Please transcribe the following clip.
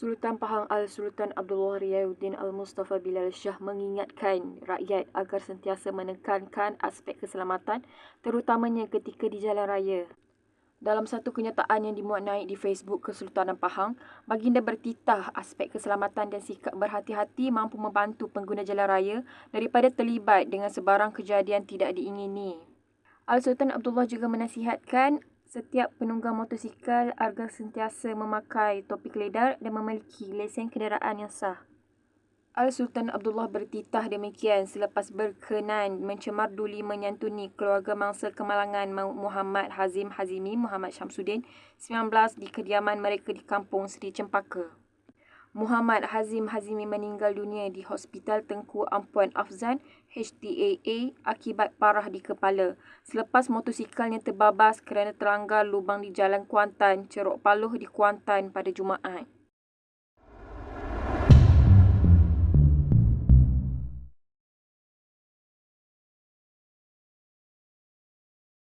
Sultan Pahang Al-Sultan Abdullah Riyauddin Al-Mustafa Bilal Shah mengingatkan rakyat agar sentiasa menekankan aspek keselamatan terutamanya ketika di jalan raya. Dalam satu kenyataan yang dimuat naik di Facebook Kesultanan Pahang, baginda bertitah aspek keselamatan dan sikap berhati-hati mampu membantu pengguna jalan raya daripada terlibat dengan sebarang kejadian tidak diingini. Al-Sultan Abdullah juga menasihatkan setiap penunggang motosikal agar sentiasa memakai topi keledar dan memiliki lesen kenderaan yang sah. Al-Sultan Abdullah bertitah demikian selepas berkenan mencemar duli menyantuni keluarga mangsa kemalangan Muhammad Hazim Hazimi Muhammad Syamsuddin 19 di kediaman mereka di kampung Seri Cempaka. Muhammad Hazim Hazimi meninggal dunia di Hospital Tengku Ampuan Afzan HTAA akibat parah di kepala selepas motosikalnya terbabas kerana terlanggar lubang di Jalan Kuantan, Cerok Paluh di Kuantan pada Jumaat.